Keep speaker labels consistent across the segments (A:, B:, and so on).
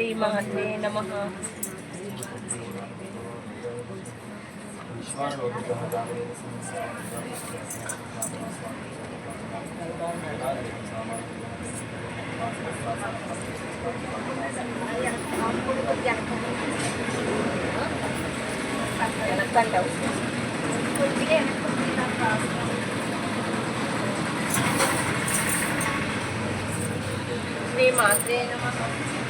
A: శ్రీమాత్రే నమ వెనక్కంటావు శ్రీమాత్రే నమ శ్రీమాత్రే నమ శ్రీమాత్రే నమ శ్రీమాత్రే
B: ఓం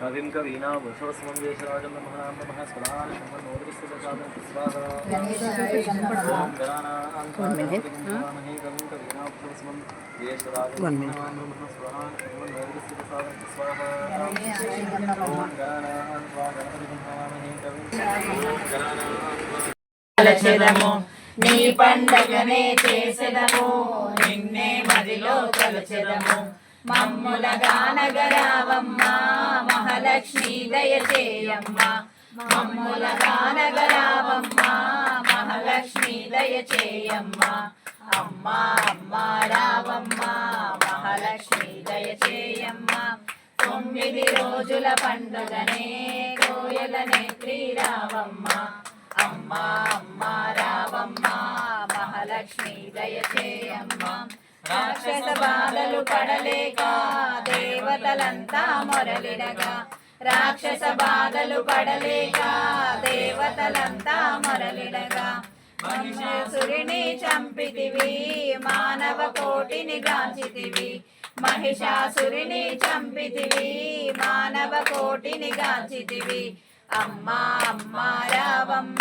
B: కవిం కవీనా నమః నమః స్వరాన్
C: నీ పండగనే చేసెదము. నిన్నే మదిలో తలచెదము. మమ్ముల గానగరావమ్మ. మహాలక్ష్మి దయచేయమ్మ మమ్ముల గానగరావమ్మ మహాలక్ష్మి దయచేయమ్మ అమ్మ అమ్మ రావమ్మ. మహాలక్ష్మి దయచేయమ్మ తొమ్మిది రోజుల పండుగనే కోయలనే శ్రీరావమ్మ. అమ్మ అమ్మ రావమ్మ. మహాలక్ష్మి దయచేయమ్మ రాక్షస బాధలు పడలేక దేవతలంతా మొరలిడగా రాక్షస బాధలు పడలేక దేవతలంతా మొరలిడగా మహిషాసురిని చంపితివి మానవ కోటిని గాంచితివి. మహిషాసురిని చంపితివి మానవ కోటిని గాంచితివి. అమ్మా అమ్మా రావమ్మ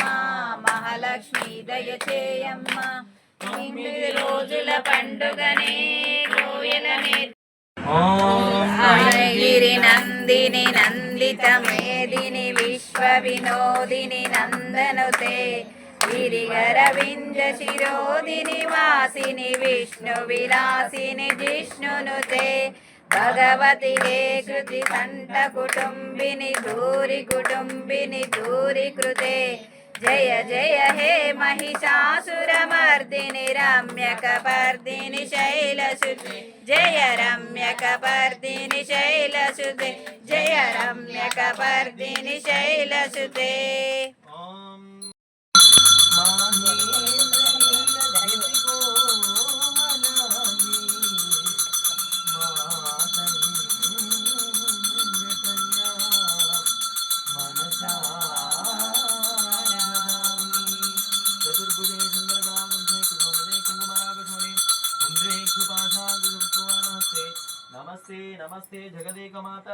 C: మహాలక్ష్మి దయచేయమ్మ. తొమ్మిది రోజుల పండుగనే కోయలనే. గిరి నందిని నందిత మేదిని విశ్వ వినోదిని నందనుతే గిరిగరవింద శిరోదిని వాసిని విష్ణు విలాసిని జిష్ణునుతే భగవతి హే కృతి కంఠ కుటుంబిని ధూరి కుటుంబిని ధూరి కృతే జయ జయ హే महिषासुरमर्दिनि रम्यकपर्दिनि शैलसुते जय रम्यकपर्दिनि शैलसुते जय रम्यकपर्दिनि शैलसुते
B: నమస్తే నమస్తే జగదేకమాత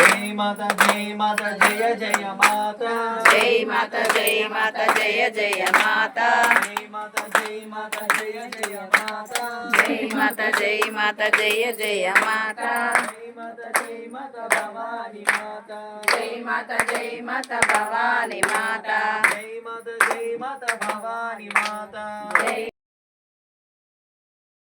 B: జై మాత జై మాత జయ జయ మాత
C: జై మాత జయ మాత జయ జయ మాత
B: జై మాత జై మాత జయ జయ మాత
C: జై మాత జై మాత జయ జయ మాత
B: జై మాత జై మాత భవాని మాత
C: జై మాత జై మాత భవాని మాత
B: జై మాత జై మాత భవాని మాత
C: జై